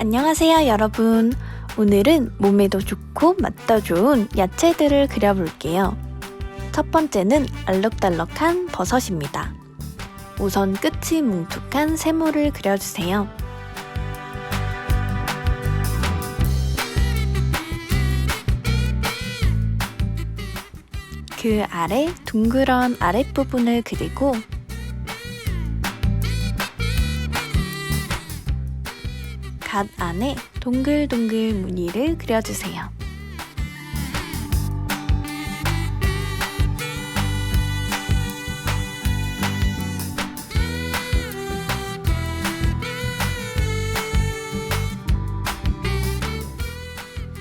안녕하세요, 여러분. 오늘은 몸에도 좋고 맛도 좋은 야채들을 그려볼게요. 첫 번째는 알록달록한 버섯입니다. 우선 끝이 뭉툭한 세모를 그려주세요. 그 아래 둥그런 아랫부분을 그리고 갓 안에 동글동글 무늬를 그려주세요.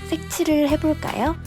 색칠을 해볼까요?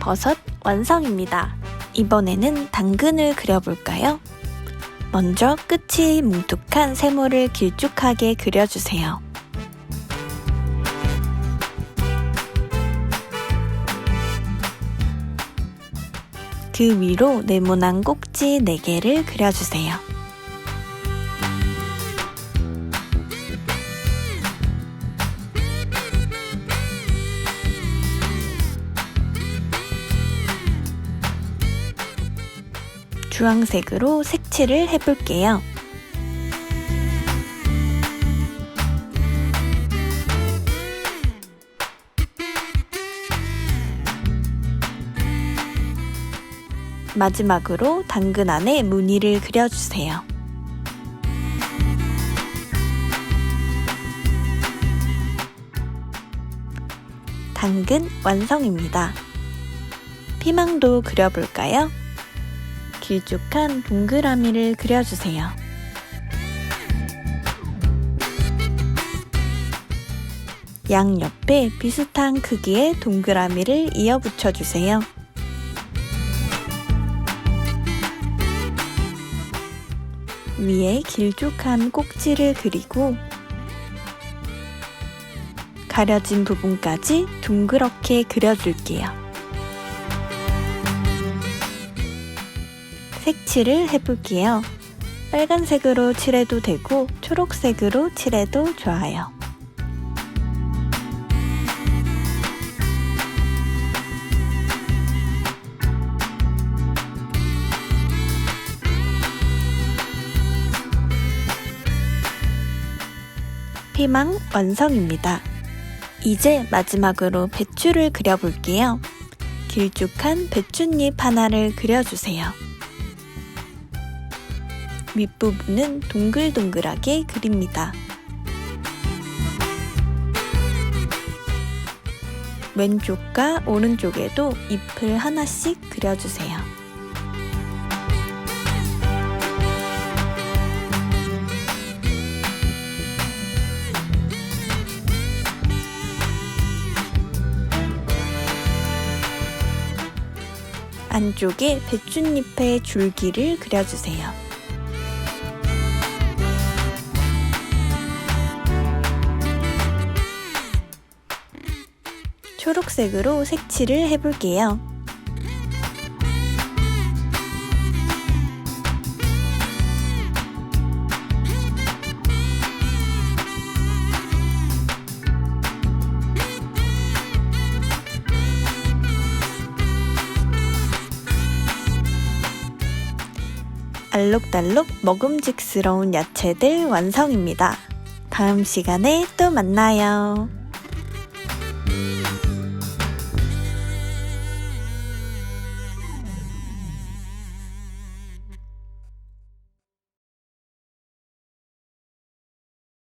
버섯 완성입니다. 이번에는 당근을 그려볼까요? 먼저 끝이 뭉툭한 세모를 길쭉하게 그려주세요. 그 위로 네모난 꼭지 4개를 그려주세요. 주황색으로 색칠을 해볼게요. 마지막으로 당근 안에 무늬를 그려주세요. 당근 완성입니다. 피망도 그려볼까요? 길쭉한 동그라미를 그려주세요. 양옆에 비슷한 크기의 동그라미를 이어 붙여주세요. 위에 길쭉한 꼭지를 그리고 가려진 부분까지 둥그렇게 그려줄게요. 색칠을 해볼게요. 빨간색으로 칠해도 되고 초록색으로 칠해도 좋아요. 피망 완성입니다. 이제 마지막으로 배추를 그려볼게요. 길쭉한 배춧잎 하나를 그려주세요. 윗부분은 동글동글하게 그립니다. 왼쪽과 오른쪽에도 잎을 하나씩 그려주세요. 안쪽에 배춧잎의 줄기를 그려주세요. 초록색으로 색칠을 해볼게요. 알록달록 먹음직스러운 야채들 완성입니다. 다음 시간에 또 만나요.